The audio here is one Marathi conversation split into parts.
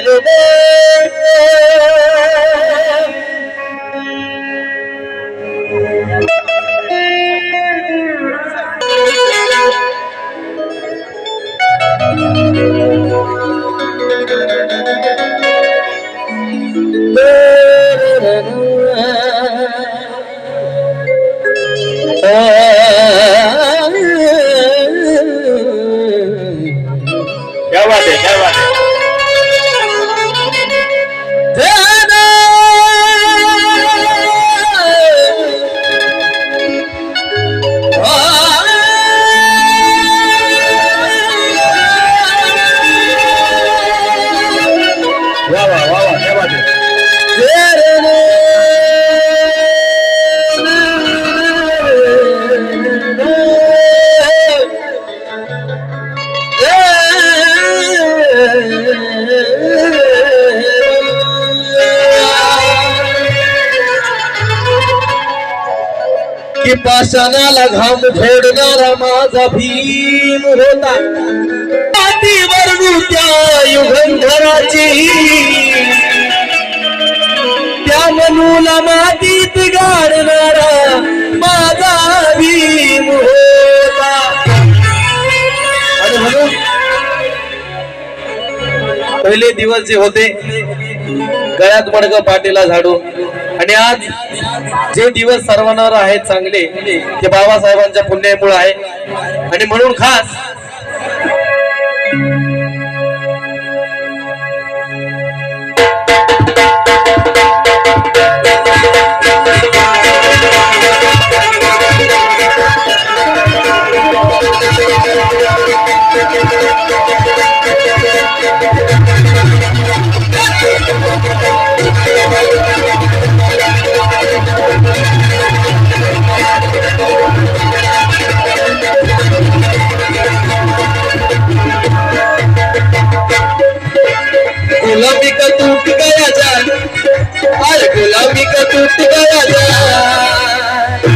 Saturday की पाषाणाला घाम फोडणारा माझा भीम होता. मातीवर त्या युगंधराची. त्या मनूला मातीत गाडणारा माझा भीम होता. म्हणून पहिले दिवस जे होते गळ्यात मडग पाटीला झाडू. आणि आज जे दिवस सर्वांवर आहेत चांगले ते बाबासाहेबांच्या पुण्यामुळे आहे. आणि म्हणून खास Thank you. गुलाबी का टूट गया जान अरे गुलाबी का टूट गया जान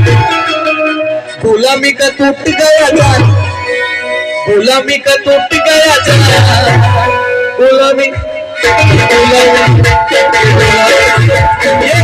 गुलामी का टूट गया जान गुलामी का टूट गया जान गुलामी गुलामी गुलामी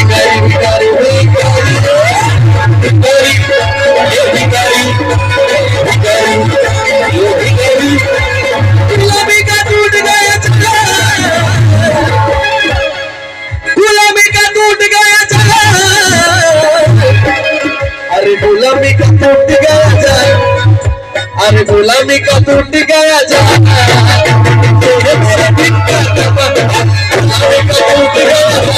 আর গোলামি কাপড় গায়া যায় কাপড় গায়া